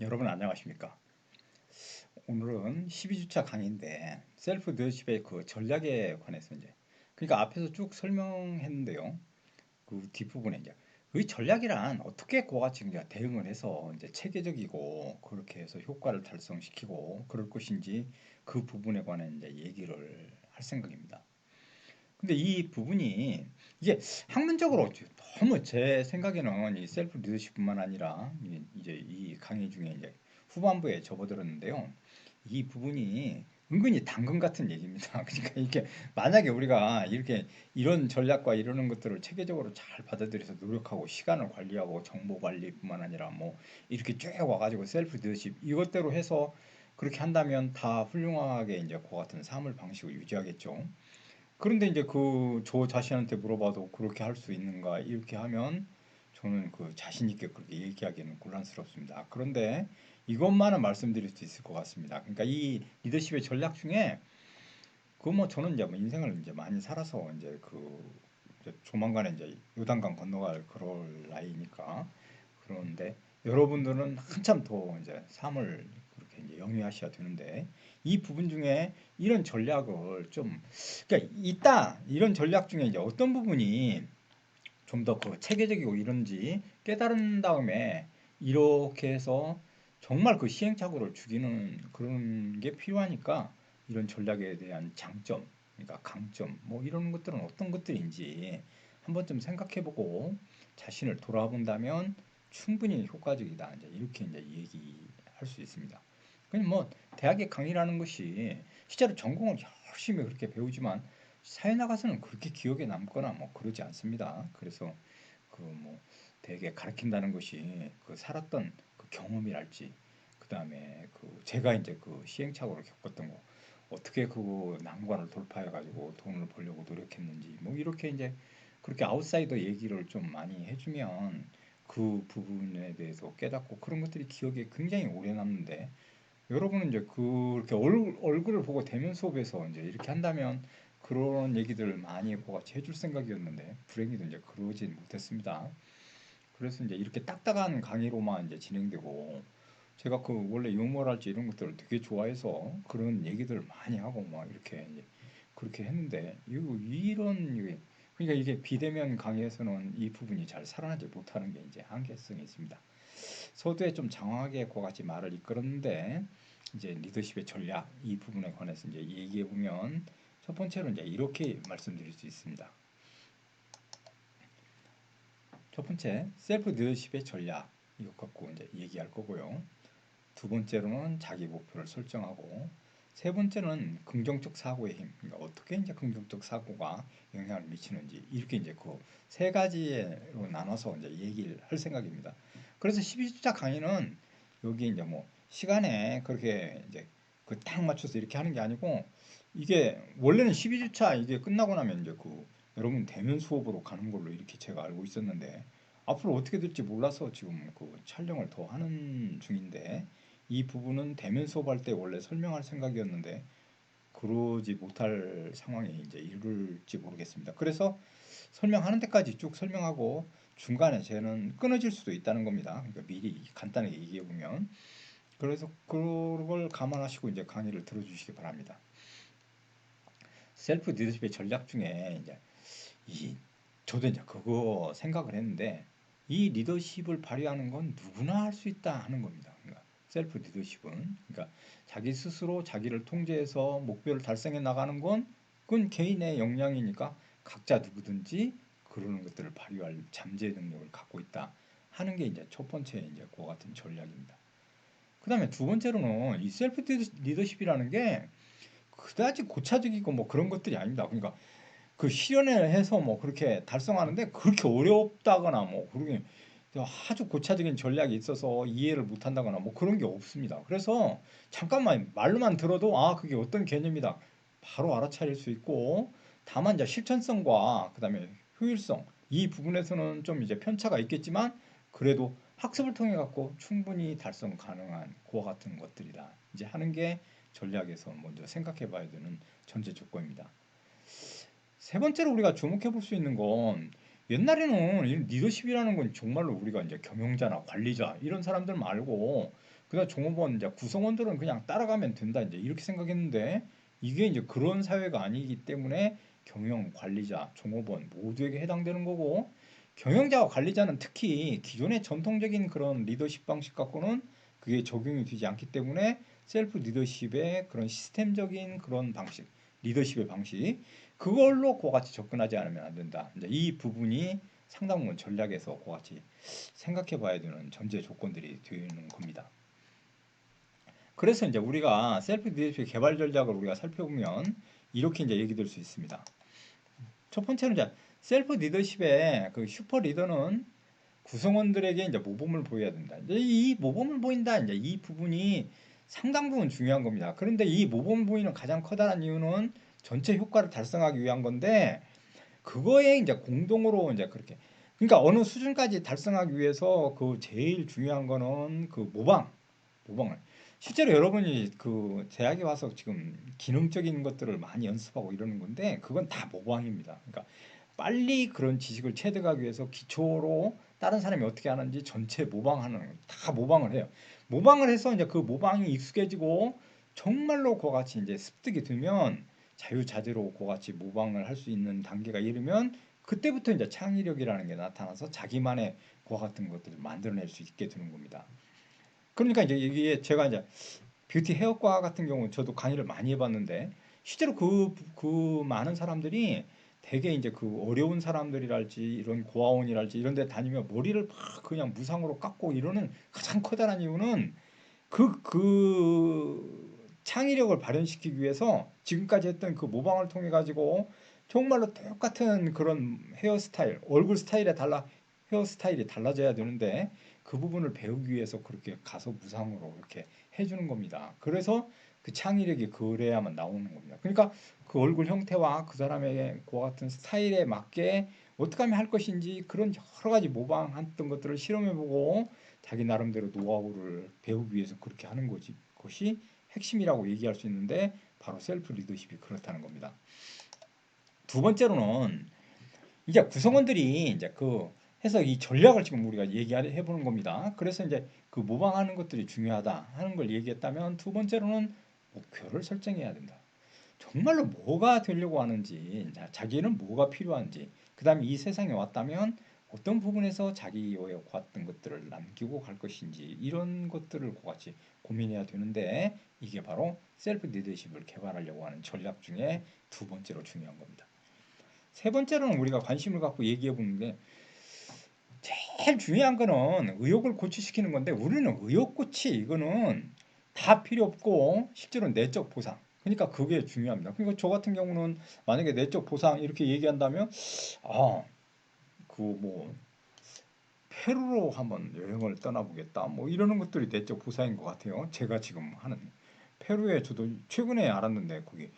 여러분 안녕하십니까? 오늘은 12주차 강의인데 셀프 리더십의 그 전략에 관해서 이제 그러니까 앞에서 쭉 설명했는데요. 그 뒷부분에 이제 의 전략이란 어떻게 그와 같이 이제 대응을 해서 이제 체계적이고 그렇게 해서 효과를 달성시키고 그럴 것인지 그 부분에 관해 이제 얘기를 할 생각입니다. 근데 이 부분이 이게 학문적으로 너무 제 생각에는 이 셀프 리더십뿐만 아니라 이제 이 강의 중에 이제 후반부에 접어들었는데요. 이 부분이 은근히 당근 같은 얘기입니다. 그러니까 이게 만약에 우리가 이렇게 이런 전략과 이러는 것들을 체계적으로 잘 받아들여서 노력하고 시간을 관리하고 정보 관리뿐만 아니라 뭐 이렇게 쭉 와가지고 셀프 리더십 이것대로 해서 그렇게 한다면 다 훌륭하게 이제 그 같은 삶을 방식을 유지하겠죠. 그런데 이제 그 저 자신한테 물어봐도 그렇게 할 수 있는가 이렇게 하면 저는 그 자신 있게 그렇게 얘기하기는 곤란스럽습니다. 그런데 이것만은 말씀드릴 수 있을 것 같습니다. 그러니까 이 리더십의 전략 중에 그 뭐 저는 이제 뭐 인생을 이제 많이 살아서 이제 그 이제 조만간에 이제 요단강 건너갈 그럴 나이니까 그런데 여러분들은 한참 더 이제 삶을 그렇게 이제 영위하셔야 되는데 이 부분 중에 이런 전략을 좀 그러니까 있다 이런 전략 중에 이제 어떤 부분이 좀 더 그 체계적이고 이런지 깨달은 다음에 이렇게 해서 정말 그 시행착오를 죽이는 그런 게 필요하니까 이런 전략에 대한 장점, 그러니까 강점, 뭐 이런 것들은 어떤 것들인지 한 번쯤 생각해보고 자신을 돌아본다면 충분히 효과적이다. 이제 이렇게 이제 얘기할 수 있습니다. 그냥 뭐 대학의 강의라는 것이 실제로 전공을 열심히 그렇게 배우지만 사회 나가서는 그렇게 기억에 남거나 뭐 그러지 않습니다. 그래서 그 뭐 대개 가르친다는 것이 그 살았던 그 경험이랄지 그 다음에 그 제가 이제 그 시행착오를 겪었던 거 어떻게 그 난관을 돌파해 가지고 돈을 벌려고 노력했는지 뭐 이렇게 이제 그렇게 아웃사이더 얘기를 좀 많이 해주면 그 부분에 대해서 깨닫고 그런 것들이 기억에 굉장히 오래 남는데 여러분은 이제 그렇게 얼굴, 얼굴을 보고 대면 수업에서 이제 이렇게 한다면 그런 얘기들을 많이 같이 해줄 생각이었는데 불행히도 이제 그러진 못했습니다. 그래서 이제 이렇게 딱딱한 강의로만 이제 진행되고 제가 그 원래 유머랄지 이런 것들을 되게 좋아해서 그런 얘기들을 많이 하고 막 이렇게 이제 그렇게 했는데 이런 그러니까 이게 비대면 강의에서는 이 부분이 잘 살아나지 못하는 게 이제 한계성이 있습니다. 서두에 좀 장황하게 그같이 말을 이끌었는데 이제 리더십의 전략 이 부분에 관해서 이제 얘기해 보면 첫 번째로 이제 이렇게 말씀드릴 수 있습니다. 첫 번째 셀프 리더십의 전략 이것 갖고 이제 얘기할 거고요. 두 번째로는 자기 목표를 설정하고 세 번째는 긍정적 사고의 힘. 그러니까 어떻게 이제 긍정적 사고가 영향을 미치는지 이렇게 이제 그 세 가지로 나눠서 이제 얘기를 할 생각입니다. 그래서 12주차 강의는 여기 이제 뭐 시간에 그렇게 이제 그 딱 맞춰서 이렇게 하는 게 아니고 이게 원래는 12주차 이게 끝나고 나면 이제 그 여러분 대면 수업으로 가는 걸로 이렇게 제가 알고 있었는데 앞으로 어떻게 될지 몰라서 지금 그 촬영을 더 하는 중인데 이 부분은 대면 수업할 때 원래 설명할 생각이었는데 그러지 못할 상황에 이제 이룰지 모르겠습니다. 그래서 설명하는 데까지 쭉 설명하고 중간에 쟤는 끊어질 수도 있다는 겁니다. 그러니까 미리 간단하게 얘기해 보면 그래서 그걸 감안하시고 이제 강의를 들어주시기 바랍니다. 셀프 리더십의 전략 중에 이제 이 저도 이제 그거 생각을 했는데 이 리더십을 발휘하는 건 누구나 할 수 있다 하는 겁니다. 셀프 리더십은 그러니까 자기 스스로 자기를 통제해서 목표를 달성해 나가는 건 그건 개인의 역량이니까 각자 누구든지 그러는 것들을 발휘할 잠재 능력을 갖고 있다 하는 게 이제 첫 번째 이제 그 같은 전략입니다. 그 다음에 두 번째로는 이 셀프 리더십이라는 게 그다지 고차적이고 뭐 그런 것들이 아닙니다. 그러니까 그 실현을 해서 뭐 그렇게 달성하는데 그렇게 어렵다거나 뭐 그렇게 아주 고차적인 전략이 있어서 이해를 못한다거나 뭐 그런 게 없습니다. 그래서 잠깐만 말로만 들어도 아 그게 어떤 개념이다 바로 알아차릴 수 있고 다만 이제 실천성과 그다음에 효율성 이 부분에서는 좀 이제 편차가 있겠지만 그래도 학습을 통해 갖고 충분히 달성 가능한 그와 같은 것들이다. 이제 하는 게 전략에서 먼저 생각해 봐야 되는 전제 조건입니다. 세 번째로 우리가 주목해 볼 수 있는 건 옛날에는 리더십이라는 건 정말로 우리가 이제 경영자나 관리자 이런 사람들 말고 그다음 종업원 이제 구성원들은 그냥 따라가면 된다 이제 이렇게 생각했는데 이게 이제 그런 사회가 아니기 때문에 경영 관리자, 종업원 모두에게 해당되는 거고 경영자와 관리자는 특히 기존의 전통적인 그런 리더십 방식 갖고는 그게 적용이 되지 않기 때문에 셀프 리더십의 그런 시스템적인 그런 방식, 리더십의 방식 그걸로 그와 같이 접근하지 않으면 안 된다. 이 부분이 상당 부분 전략에서 그와 같이 생각해 봐야 되는 전제 조건들이 되는 겁니다. 그래서 이제 우리가 셀프 리더십 개발 전략을 우리가 살펴보면 이렇게 이제 얘기 될 수 있습니다. 첫 번째는 이제 셀프 리더십의 그 슈퍼 리더는 구성원들에게 이제 모범을 보여야 된다. 이 모범을 보인다. 이제 이 부분이 상당 부분 중요한 겁니다. 그런데 이 모범을 보이는 가장 커다란 이유는 전체 효과를 달성하기 위한 건데 그거에 이제 공동으로 이제 그렇게 그러니까 어느 수준까지 달성하기 위해서 그 제일 중요한 거는 그 모방 모방을 실제로 여러분이 그 대학에 와서 지금 기능적인 것들을 많이 연습하고 이러는 건데 그건 다 모방입니다. 그러니까 빨리 그런 지식을 체득하기 위해서 기초로 다른 사람이 어떻게 하는지 전체 모방하는 다 모방을 해요. 모방을 해서 이제 그 모방이 익숙해지고 정말로 그와 같이 이제 습득이 되면 자유자재로 그와 같이 모방을 할 수 있는 단계가 이르면 그때부터 이제 창의력이라는 게 나타나서 자기만의 그와 같은 것들을 만들어낼 수 있게 되는 겁니다. 그러니까 이제 이게 제가 이제 뷰티 헤어과 같은 경우 저도 강의를 많이 해봤는데 실제로 그, 그 많은 사람들이 되게 이제 그 어려운 사람들이랄지 이런 고아원이랄지 이런 데 다니면 머리를 막 그냥 무상으로 깎고 이러는 가장 커다란 이유는 그, 그 창의력을 발현시키기 위해서 지금까지 했던 그 모방을 통해 가지고 정말로 똑같은 그런 헤어스타일, 얼굴 스타일에 달라 헤어스타일이 달라져야 되는데 그 부분을 배우기 위해서 그렇게 가서 무상으로 이렇게 해주는 겁니다. 그래서 그 창의력이 그래야만 나오는 겁니다. 그러니까 그 얼굴 형태와 그 사람의 그와 같은 스타일에 맞게 어떻게 하면 할 것인지 그런 여러 가지 모방했던 것들을 실험해보고 자기 나름대로 노하우를 배우기 위해서 그렇게 하는 거지. 그것이 핵심이라고 얘기할 수 있는데 바로 셀프 리더십이 그렇다는 겁니다. 두 번째로는 이제 구성원들이 이제 그 해서 이 전략을 지금 우리가 얘기해 보는 겁니다. 그래서 이제 그 모방하는 것들이 중요하다 하는 걸 얘기했다면 두 번째로는 목표를 설정해야 된다. 정말로 뭐가 되려고 하는지, 자기는 뭐가 필요한지, 그 다음에 이 세상에 왔다면 어떤 부분에서 자기의 왔던 것들을 남기고 갈 것인지 이런 것들을 같이 고민해야 되는데 이게 바로 셀프 리더십을 개발하려고 하는 전략 중에 두 번째로 중요한 겁니다. 세 번째로는 우리가 관심을 갖고 얘기해 보는 게 제일 중요한 거는 의욕을 고취시키는 건데 우리는 의욕 고취 이거는 다 필요 없고 실제로 내적 보상. 그러니까 그게 중요합니다. 그러니까 저 같은 경우는 만약에 내적 보상 이렇게 얘기한다면 아, 그뭐 페루로 한번 여행을 떠나보겠다. 뭐 이러는 것들이 내적 보상인 것 같아요. 제가 지금 하는 페루에 저도 최근에 알았는데 거기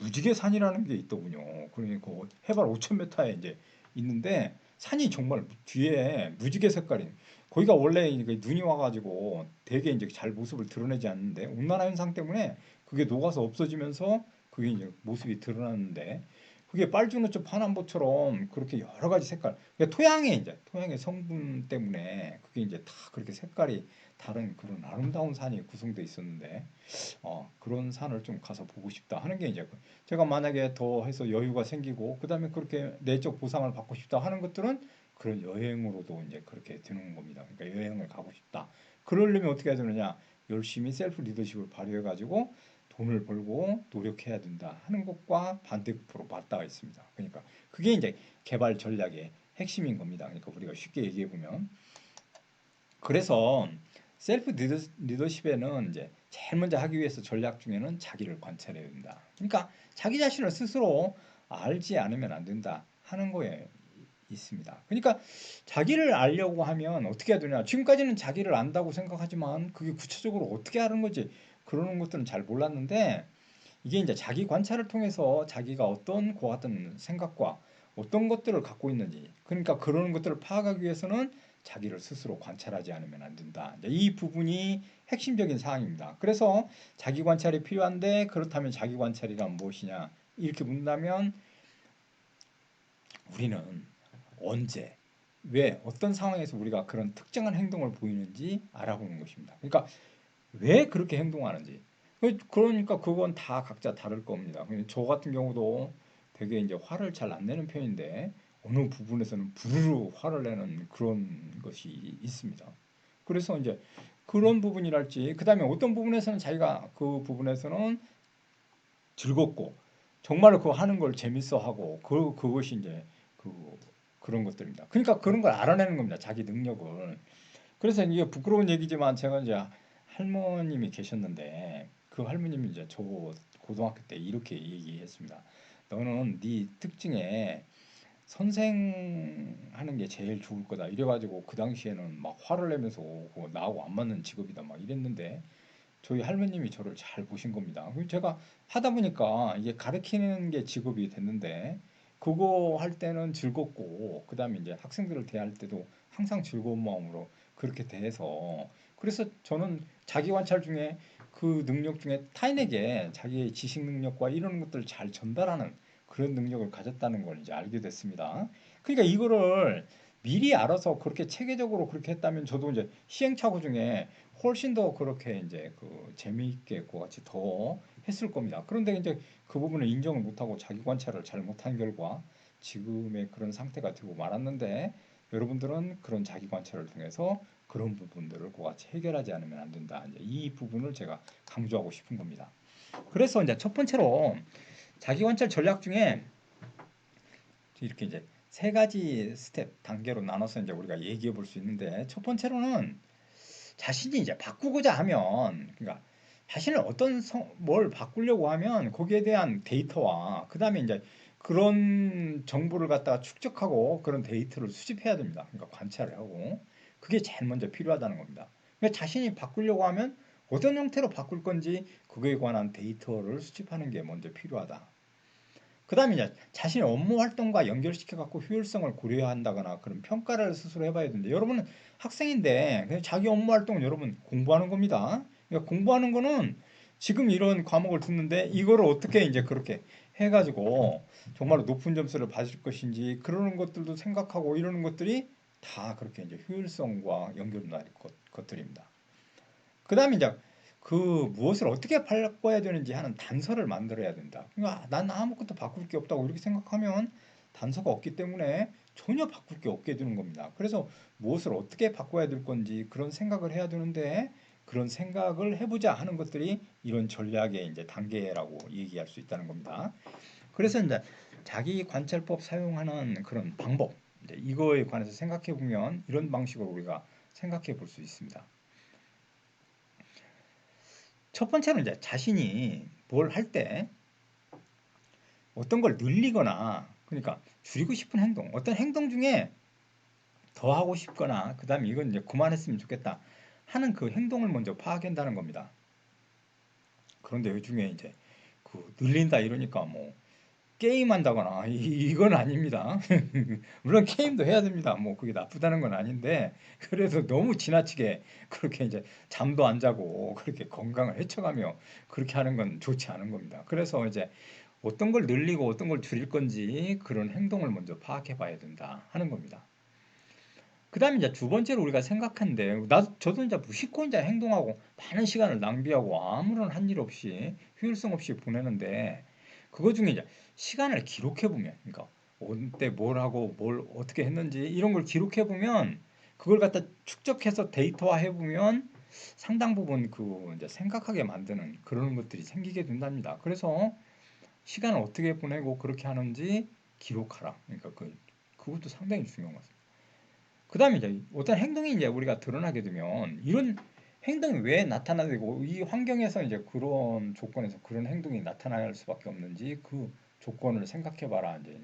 무지개 산이라는 게 있더군요. 그러니까 해발 5,000m에 이제 있는데 산이 정말 뒤에 무지개 색깔이 거기가 원래 눈이 와가지고 되게 이제 잘 모습을 드러내지 않는데 온난화 현상 때문에 그게 녹아서 없어지면서 그게 이제 모습이 드러났는데 그게 빨주노초 파남보처럼 그렇게 여러 가지 색깔 그러니까 토양의 이제 토양의 성분 때문에 그게 이제 다 그렇게 색깔이 다른 그런 아름다운 산이 구성되어 있었는데 어, 그런 산을 좀 가서 보고 싶다 하는 게 이제 그 제가 만약에 더 해서 여유가 생기고 그다음에 그렇게 내적 보상을 받고 싶다 하는 것들은 그런 여행으로도 이제 그렇게 되는 겁니다. 그러니까 여행을 가고 싶다. 그러려면 어떻게 해야 되느냐? 열심히 셀프 리더십을 발휘해 가지고 돈을 벌고 노력해야 된다 하는 것과 반대급부로 맞닿아 있습니다. 그러니까 그게 이제 개발 전략의 핵심인 겁니다. 그러니까 우리가 쉽게 얘기해 보면 그래서 셀프 리더십에는 이제 제일 먼저 하기 위해서 전략 중에는 자기를 관찰해야 된다. 그러니까 자기 자신을 스스로 알지 않으면 안 된다 하는 거에 있습니다. 그러니까 자기를 알려고 하면 어떻게 해야 되냐? 지금까지는 자기를 안다고 생각하지만 그게 구체적으로 어떻게 하는 거지? 그러는 것들은 잘 몰랐는데 이게 이제 자기 관찰을 통해서 자기가 어떤 그 같은 생각과 어떤 것들을 갖고 있는지 그러니까 그러는 것들을 파악하기 위해서는 자기를 스스로 관찰하지 않으면 안 된다. 이 부분이 핵심적인 사항입니다. 그래서 자기 관찰이 필요한데 그렇다면 자기 관찰이란 무엇이냐? 이렇게 묻는다면 우리는 언제, 왜, 어떤 상황에서 우리가 그런 특정한 행동을 보이는지 알아보는 것입니다. 그러니까 왜 그렇게 행동하는지. 그- 그러니까 그건 다 각자 다를 겁니다. 저 같은 경우도 되게 이제 화를 잘 안 내는 편인데 어느 부분에서는 부르르 화를 내는 그런 것이 있습니다. 그래서 이제 그런 부분이랄지 그다음에 어떤 부분에서는 자기가 그 부분에서는 즐겁고 정말로 그거 하는 걸 재밌어 하고 그 그것이 이제 그 그런 것들입니다. 그러니까 그런 걸 알아내는 겁니다. 자기 능력을. 그래서 이게 부끄러운 얘기지만 제가 이제 할머님이 계셨는데 그 할머님이 이제 저 고등학교 때 이렇게 얘기했습니다. 너는 네 특징에 선생하는 게 제일 좋을 거다. 이래가지고 그 당시에는 막 화를 내면서 오고 나하고 안 맞는 직업이다 막 이랬는데 저희 할머님이 저를 잘 보신 겁니다. 제가 하다 보니까 이게 가르치는 게 직업이 됐는데 그거 할 때는 즐겁고 그다음에 이제 학생들을 대할 때도 항상 즐거운 마음으로 그렇게 대해서 그래서 저는 자기 관찰 중에 그 능력 중에 타인에게 자기의 지식 능력과 이런 것들을 잘 전달하는 그런 능력을 가졌다는 걸 이제 알게 됐습니다. 그러니까 이거를 미리 알아서 그렇게 체계적으로 그렇게 했다면 저도 이제 시행착오 중에 훨씬 더 그렇게 이제 그 재미있게 그 같이 더 했을 겁니다. 그런데 이제 그 부분을 인정을 못하고 자기 관찰을 잘 못한 결과 지금의 그런 상태가 되고 말았는데 여러분들은 그런 자기 관찰을 통해서 그런 부분들을 그 같이 해결하지 않으면 안 된다. 이제 이 부분을 제가 강조하고 싶은 겁니다. 그래서 이제 첫 번째로 자기 관찰 전략 중에 이렇게 이제 세 가지 스텝 단계로 나눠서 이제 우리가 얘기해 볼 수 있는데 첫 번째로는 자신이 이제 바꾸고자 하면 그러니까 자신을 어떤 성, 뭘 바꾸려고 하면 거기에 대한 데이터와 그다음에 이제 그런 정보를 갖다가 축적하고 그런 데이터를 수집해야 됩니다. 그러니까 관찰을 하고 그게 제일 먼저 필요하다는 겁니다. 그러니까 자신이 바꾸려고 하면 어떤 형태로 바꿀 건지 그거에 관한 데이터를 수집하는 게 먼저 필요하다. 그 다음에 이제 자신의 업무 활동과 연결시켜 갖고 효율성을 고려해야 한다거나 그런 평가를 스스로 해봐야 되는데 여러분은 학생인데 자기 업무 활동은 여러분 공부하는 겁니다. 그러니까 공부하는 거는 지금 이런 과목을 듣는데 이거를 어떻게 이제 그렇게 해가지고 정말로 높은 점수를 받을 것인지 그러는 것들도 생각하고 이러는 것들이 다 그렇게 이제 효율성과 연결된 것들입니다. 그 다음에 이제 그 무엇을 어떻게 바꿔야 되는지 하는 단서를 만들어야 된다. 그러니까 난 아무것도 바꿀 게 없다고 이렇게 생각하면 단서가 없기 때문에 전혀 바꿀 게 없게 되는 겁니다. 그래서 무엇을 어떻게 바꿔야 될 건지 그런 생각을 해야 되는데 그런 생각을 해보자 하는 것들이 이런 전략의 이제 단계라고 얘기할 수 있다는 겁니다. 그래서 이제 자기 관찰법 사용하는 그런 방법 이거에 관해서 생각해 보면 이런 방식으로 우리가 생각해 볼 수 있습니다. 첫 번째는 이제 자신이 뭘 할 때 어떤 걸 늘리거나 그러니까 줄이고 싶은 행동, 어떤 행동 중에 더 하고 싶거나 그다음에 이건 이제 그만했으면 좋겠다 하는 그 행동을 먼저 파악한다는 겁니다. 그런데 이 중에 이제 그 늘린다 이러니까 뭐 게임한다거나 이, 건 아닙니다. 물론 게임도 해야 됩니다. 뭐 그게 나쁘다는 건 아닌데 그래서 너무 지나치게 그렇게 이제 잠도 안 자고 그렇게 건강을 해쳐가며 그렇게 하는 건 좋지 않은 겁니다. 그래서 이제 어떤 걸 늘리고 어떤 걸 줄일 건지 그런 행동을 먼저 파악해 봐야 된다 하는 겁니다. 그 다음에 이제 두 번째로 우리가 생각하는데 나 저도 이제 무심코 이제 행동하고 많은 시간을 낭비하고 아무런 한 일 없이 효율성 없이 보내는데 그거 중에 이제 시간을 기록해 보면 그러니까 언제 뭘 하고 뭘 어떻게 했는지 이런 걸 기록해 보면 그걸 갖다 축적해서 데이터화 해 보면 상당 부분 그 이제 생각하게 만드는 그런 것들이 생기게 된답니다. 그래서 시간을 어떻게 보내고 그렇게 하는지 기록하라. 그러니까 그 그것도 상당히 중요한 것 같습니다. 그다음에 이제 어떤 행동이 이제 우리가 드러나게 되면 이런 행동이 왜 나타나고 이 환경에서 이제 그런 조건에서 그런 행동이 나타날 수밖에 없는지 그 조건을 생각해 봐라 이제.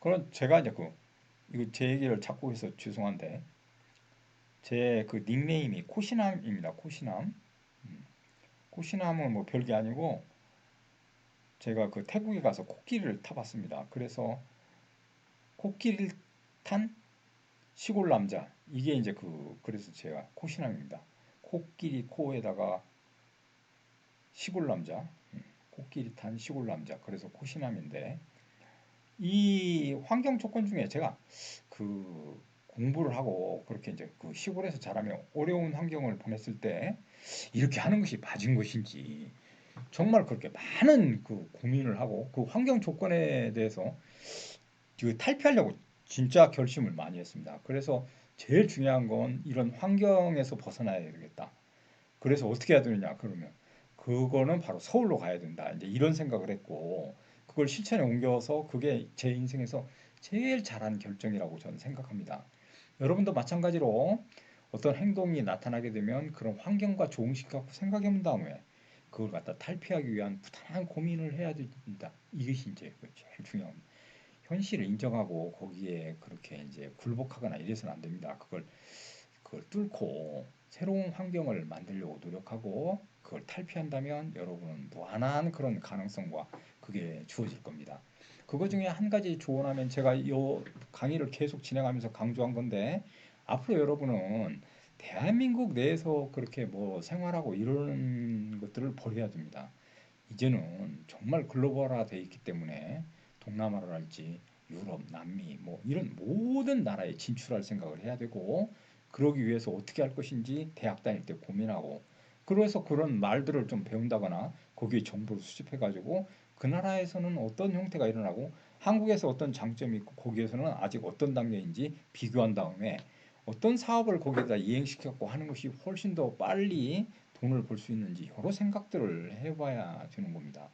그런 제가 이제 그 이거 제 얘기를 자꾸 해서 죄송한데 제 그 닉네임이 코시남입니다 코시남. 음. 코시남은 뭐 별게 아니고 제가 그 태국에 가서 코끼리를 타봤습니다. 그래서 코끼리를 탄 시골 남자 이게 이제 그 그래서 제가 코시남입니다 코끼리 코에다가 시골 남자, 음, 코끼리 탄 시골 남자. 그래서 코시남인데 이 환경 조건 중에 제가 그 공부를 하고 그렇게 이제 그 시골에서 자라며 어려운 환경을 보냈을 때 이렇게 하는 것이 맞은 것인지 정말 그렇게 많은 그 고민을 하고 그 환경 조건에 대해서 그 탈피하려고 진짜 결심을 많이 했습니다. 그래서 제일 중요한 건 이런 환경에서 벗어나야 되겠다. 그래서 어떻게 해야 되느냐 그러면 그거는 바로 서울로 가야 된다. 이제 이런 생각을 했고 그걸 실천에 옮겨서 그게 제 인생에서 제일 잘한 결정이라고 저는 생각합니다. 여러분도 마찬가지로 어떤 행동이 나타나게 되면 그런 환경과 조응식 갖고 생각해 본 다음에 그걸 갖다 탈피하기 위한 부단한 고민을 해야 됩니다. 이것이 이제 그 제일 중요합니다. 현실을 인정하고 거기에 그렇게 이제 굴복하거나 이래서는 안 됩니다. 그걸 그걸 뚫고 새로운 환경을 만들려고 노력하고 그걸 탈피한다면 여러분은 무한한 그런 가능성과 그게 주어질 겁니다. 그거 중에 한 가지 조언하면 제가 이 강의를 계속 진행하면서 강조한 건데 앞으로 여러분은 대한민국 내에서 그렇게 뭐 생활하고 이런 것들을 버려야 됩니다. 이제는 정말 글로벌화 돼 있기 때문에 동남아랄지 유럽, 남미 뭐 이런 모든 나라에 진출할 생각을 해야 되고 그러기 위해서 어떻게 할 것인지 대학 다닐 때 고민하고 그래서 그런 말들을 좀 배운다거나 거기에 정보를 수집해 가지고 그 나라에서는 어떤 형태가 일어나고 한국에서 어떤 장점이 있고 거기에서는 아직 어떤 단계인지 비교한 다음에 어떤 사업을 거기에다 이행시켰고 하는 것이 훨씬 더 빨리 돈을 벌 수 있는지 여러 생각들을 해봐야 되는 겁니다.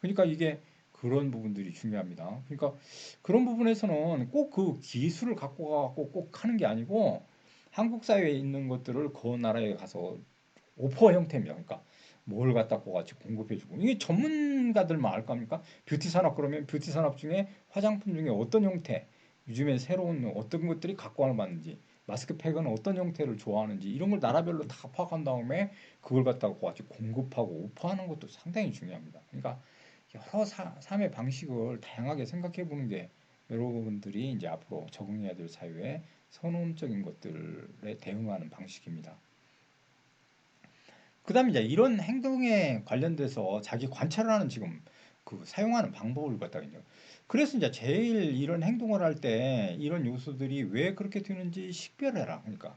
그러니까 이게 그런 부분들이 중요합니다. 그러니까 그런 부분에서는 꼭 그 기술을 갖고 가고 꼭 하는 게 아니고 한국 사회에 있는 것들을 그 나라에 가서 오퍼 형태입니다. 그러니까 뭘 갖다 같이 공급해주고 이게 전문가들만 알 겁니까? 뷰티 산업 그러면 뷰티 산업 중에 화장품 중에 어떤 형태 요즘에 새로운 어떤 것들이 각광을 받는지 마스크팩은 어떤 형태를 좋아하는지 이런 걸 나라별로 다 파악한 다음에 그걸 갖다가 같이 공급하고 오퍼하는 것도 상당히 중요합니다. 그러니까 여러 사, 삶의 방식을 다양하게 생각해 보는 게 여러분들이 이제 앞으로 적응해야 될 사회에 선언적인 것들에 대응하는 방식입니다. 그 다음에 이제 이런 행동에 관련돼서 자기 관찰을 하는 지금 그 사용하는 방법을 갖다가요. 그래서 이제 제일 이런 행동을 할 때 이런 요소들이 왜 그렇게 되는지 식별해라. 그러니까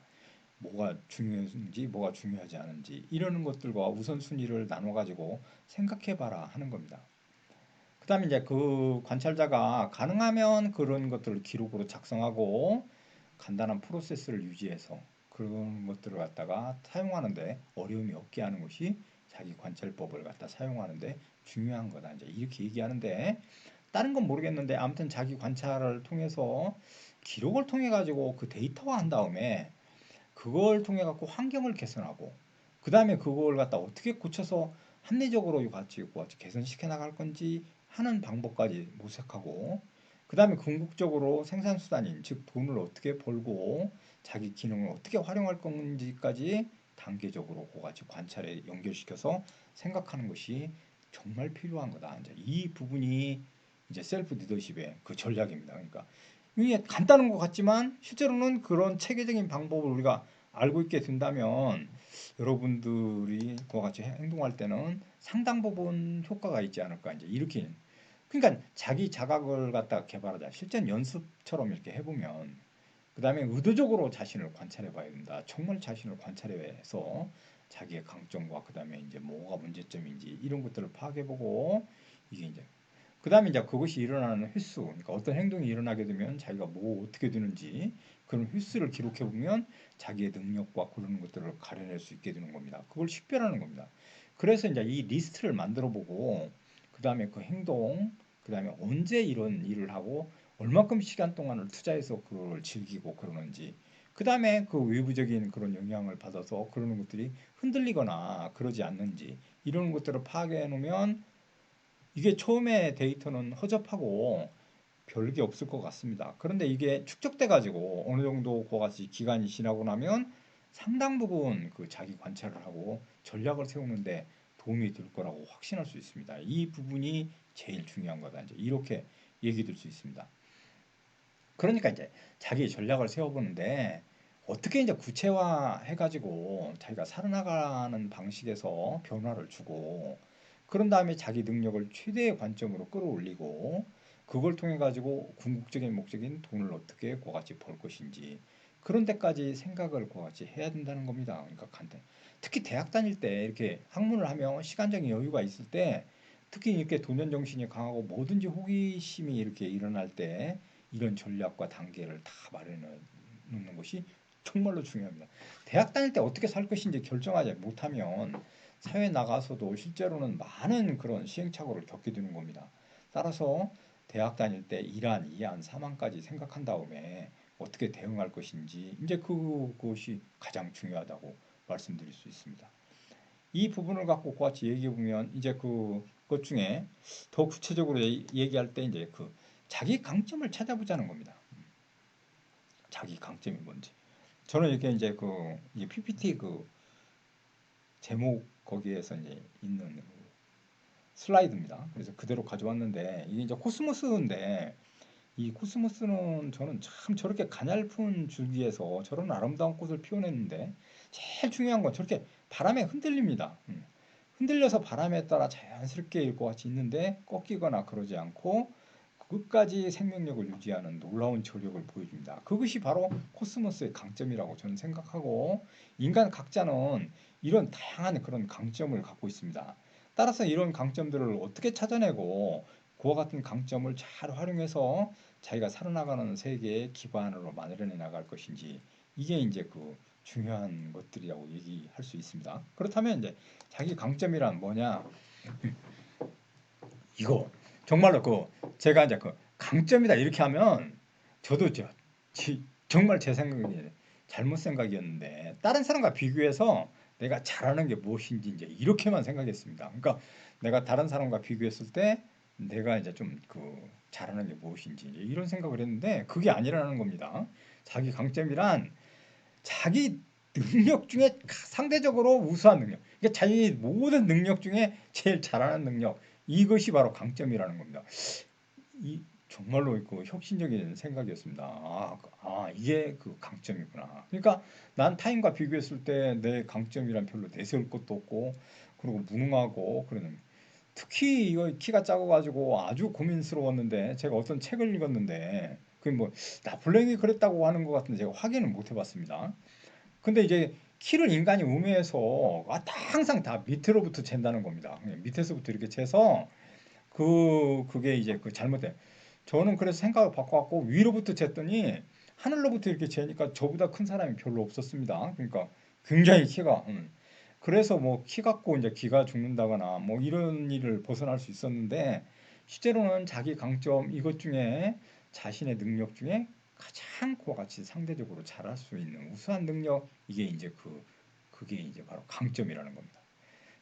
뭐가 중요한지 뭐가 중요하지 않은지 이러는 것들과 우선순위를 나눠 가지고 생각해 봐라 하는 겁니다. 그 다음에 이제 그 관찰자가 가능하면 그런 것들을 기록으로 작성하고 간단한 프로세스를 유지해서 그런 것들을 갖다가 사용하는데 어려움이 없게 하는 것이 자기 관찰법을 갖다 사용하는데 중요한 거다. 이제 이렇게 얘기하는데 다른 건 모르겠는데 아무튼 자기 관찰을 통해서 기록을 통해 가지고 그 데이터화 한 다음에 그걸 통해 갖고 환경을 개선하고 그 다음에 그걸 갖다 어떻게 고쳐서 합리적으로 같이 개선시켜 나갈 건지 하는 방법까지 모색하고 그 다음에 궁극적으로 생산수단인 즉 돈을 어떻게 벌고 자기 기능을 어떻게 활용할 건지까지 단계적으로 그같이 관찰에 연결시켜서 생각하는 것이 정말 필요한 거다. 이제 이 부분이 이제 셀프 리더십의 그 전략입니다. 그러니까 이게 간단한 것 같지만 실제로는 그런 체계적인 방법을 우리가 알고 있게 된다면 여러분들이 그와 같이 행동할 때는 상당 부분 효과가 있지 않을까 이제 이렇게 그러니까 자기 자각을 갖다 개발하자 실전 연습처럼 이렇게 해보면 그 다음에 의도적으로 자신을 관찰해 봐야 된다. 정말 자신을 관찰해서 자기의 강점과 그 다음에 이제 뭐가 문제점인지 이런 것들을 파악해보고 이게 이제 그 다음에 이제 그것이 일어나는 횟수, 그러니까 어떤 행동이 일어나게 되면 자기가 뭐 어떻게 되는지 그런 횟수를 기록해 보면 자기의 능력과 그런 것들을 가려낼 수 있게 되는 겁니다. 그걸 식별하는 겁니다. 그래서 이제 이 리스트를 만들어 보고 그 다음에 그 행동, 그 다음에 언제 이런 일을 하고 얼마큼 시간 동안을 투자해서 그걸 즐기고 그러는지 그 다음에 그 외부적인 그런 영향을 받아서 그러는 것들이 흔들리거나 그러지 않는지 이런 것들을 파악해 놓으면 이게 처음에 데이터는 허접하고 별게 없을 것 같습니다. 그런데 이게 축적돼 가지고 어느 정도 그와 같이 기간이 지나고 나면 상당 부분 그 자기 관찰을 하고 전략을 세우는데 도움이 될 거라고 확신할 수 있습니다. 이 부분이 제일 중요한 거다. 이제 이렇게 얘기 될 수 있습니다. 그러니까 이제 자기 전략을 세워보는데 어떻게 이제 구체화해 가지고 자기가 살아나가는 방식에서 변화를 주고 그런 다음에 자기 능력을 최대의 관점으로 끌어올리고 그걸 통해 가지고 궁극적인 목적인 돈을 어떻게 고같이 벌 것인지 그런 데까지 생각을 같이 해야 된다는 겁니다. 그러니까 간단. 특히 대학 다닐 때 이렇게 학문을 하면 시간적인 여유가 있을 때 특히 이렇게 도전 정신이 강하고 뭐든지 호기심이 이렇게 일어날 때 이런 전략과 단계를 다 마련해 놓는 것이 정말로 중요합니다. 대학 다닐 때 어떻게 살 것인지 결정하지 못하면 사회 나가서도 실제로는 많은 그런 시행착오를 겪게 되는 겁니다. 따라서 대학 다닐 때 1안, 2안, 3안까지 생각한 다음에 어떻게 대응할 것인지 이제 그것이 가장 중요하다고 말씀드릴 수 있습니다. 이 부분을 갖고 같이 얘기해 보면 이제 그 것 중에 더 구체적으로 얘기할 때 이제 그 자기 강점을 찾아보자는 겁니다. 자기 강점이 뭔지. 저는 이렇게 이제 그 PPT 그 제목 거기에서 이제 있는 그 슬라이드입니다. 그래서 그대로 가져왔는데 이게 이제 코스모스인데 이 코스모스는 저는 참 저렇게 가냘픈 줄기에서 저런 아름다운 꽃을 피워냈는데 제일 중요한 건 저렇게 바람에 흔들립니다. 음. 흔들려서 바람에 따라 자연스럽게 일것 같이 있는데 꺾이거나 그러지 않고 끝까지 생명력을 유지하는 놀라운 저력을 보여줍니다. 그것이 바로 코스모스의 강점이라고 저는 생각하고 인간 각자는 이런 다양한 그런 강점을 갖고 있습니다. 따라서 이런 강점들을 어떻게 찾아내고 그와 같은 강점을 잘 활용해서 자기가 살아나가는 세계의 기반으로 만들어내 나갈 것인지 이게 이제 그 중요한 것들이라고 얘기할 수 있습니다. 그렇다면 이제 자기 강점이란 뭐냐? 이거 정말로 그 제가 이제 그 강점이다 이렇게 하면 저도 저 정말 제 생각이 잘못 생각이었는데 다른 사람과 비교해서 내가 잘하는 게 무엇인지 이제 이렇게만 생각했습니다. 그러니까 내가 다른 사람과 비교했을 때 내가 이제 좀 그 잘하는 게 무엇인지 이런 생각을 했는데 그게 아니라는 겁니다. 자기 강점이란 자기 능력 중에 상대적으로 우수한 능력. 그러니까 자기 모든 능력 중에 제일 잘하는 능력. 이것이 바로 강점이라는 겁니다. 이 정말로 그 혁신적인 생각이었습니다. 아, 아, 이게 그 강점이구나. 그러니까 난 타인과 비교했을 때 내 강점이란 별로 내세울 것도 없고 그리고 무능하고 그러는 특히 이거 키가 작아가지고 아주 고민스러웠는데 제가 어떤 책을 읽었는데 그게 뭐 나폴레옹이 그랬다고 하는 것 같은데 제가 확인을 못 해봤습니다. 근데 이제 키를 인간이 우매해서 아, 항상 다 밑으로부터 잰다는 겁니다. 밑에서부터 이렇게 재서 그 그게 이제 그 잘못된. 저는 그래서 생각을 바꿔갖고 위로부터 쟀더니 하늘로부터 이렇게 재니까 저보다 큰 사람이 별로 없었습니다. 그러니까 굉장히 키가. 음. 그래서 뭐 키 갖고 이제 기가 죽는다거나 뭐 이런 일을 벗어날 수 있었는데 실제로는 자기 강점 이것 중에 자신의 능력 중에 가장 그와 같이 상대적으로 잘할 수 있는 우수한 능력 이게 이제 그 그게 이제 바로 강점이라는 겁니다.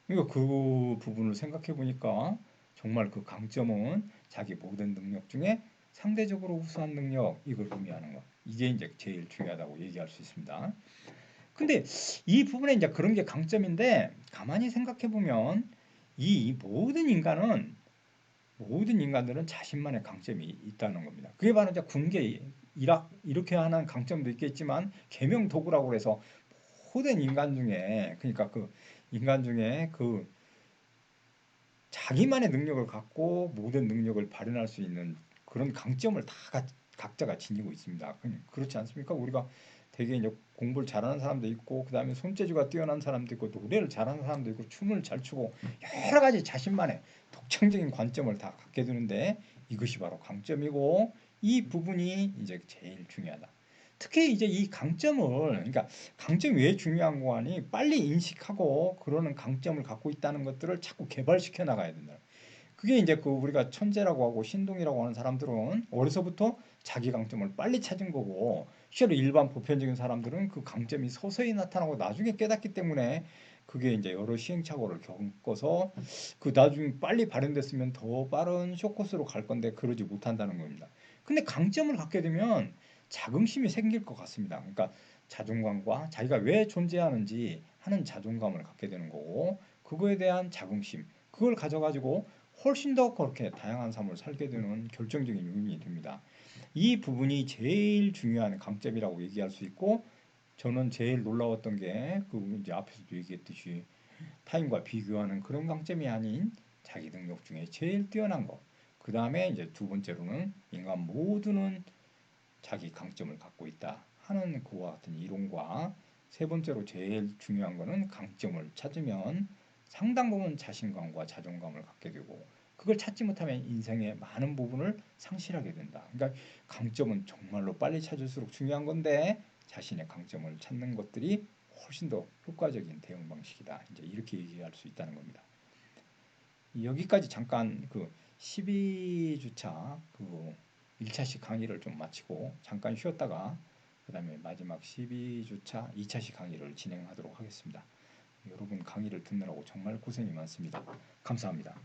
그러니까 그 부분을 생각해 보니까 정말 그 강점은 자기 모든 능력 중에 상대적으로 우수한 능력 이걸 의미하는 것. 이게 이제 제일 중요하다고 얘기할 수 있습니다. 근데 이 부분에 이제 그런 게 강점인데 가만히 생각해 보면 이 모든 인간은 모든 인간들은 자신만의 강점이 있다는 겁니다. 그게 바로 이제 군계 일학 이렇게 하는 강점도 있겠지만 계명 도구라고 해서 모든 인간 중에 그러니까 그 인간 중에 그 자기만의 능력을 갖고 모든 능력을 발현할 수 있는 그런 강점을 다 각자가 지니고 있습니다. 그렇지 않습니까? 우리가 되게 이제 공부를 잘하는 사람도 있고 그다음에 손재주가 뛰어난 사람도 있고 노래를 잘하는 사람도 있고 춤을 잘 추고 여러 가지 자신만의 독창적인 관점을 다 갖게 되는데 이것이 바로 강점이고 이 부분이 이제 제일 중요하다. 특히 이제 이 강점을 그러니까 강점이 왜 중요한 거 아니 빨리 인식하고 그러는 강점을 갖고 있다는 것들을 자꾸 개발시켜 나가야 된다. 그게 이제 그 우리가 천재라고 하고 신동이라고 하는 사람들은 어려서부터 자기 강점을 빨리 찾은 거고 실제로 일반 보편적인 사람들은 그 강점이 서서히 나타나고 나중에 깨닫기 때문에 그게 이제 여러 시행착오를 겪어서 그 나중에 빨리 발현됐으면 더 빠른 쇼코스로 갈 건데 그러지 못한다는 겁니다. 근데 강점을 갖게 되면 자긍심이 생길 것 같습니다. 그러니까 자존감과 자기가 왜 존재하는지 하는 자존감을 갖게 되는 거고 그거에 대한 자긍심 그걸 가져가지고 훨씬 더 그렇게 다양한 삶을 살게 되는 결정적인 요인이 됩니다. 이 부분이 제일 중요한 강점이라고 얘기할 수 있고 저는 제일 놀라웠던 게 그 이제 앞에서도 얘기했듯이 타인과 비교하는 그런 강점이 아닌 자기 능력 중에 제일 뛰어난 것. 그 다음에 이제 두 번째로는 인간 모두는 자기 강점을 갖고 있다 하는 그와 같은 이론과 세 번째로 제일 중요한 거는 강점을 찾으면 상당 부분 자신감과 자존감을 갖게 되고 그걸 찾지 못하면 인생의 많은 부분을 상실하게 된다. 그러니까 강점은 정말로 빨리 찾을수록 중요한 건데 자신의 강점을 찾는 것들이 훨씬 더 효과적인 대응 방식이다. 이제 이렇게 얘기할 수 있다는 겁니다. 여기까지 잠깐 그 12주차 그 1차식 강의를 좀 마치고 잠깐 쉬었다가 그 다음에 마지막 12주차 2차식 강의를 진행하도록 하겠습니다. 여러분 강의를 듣느라고 정말 고생이 많습니다. 감사합니다.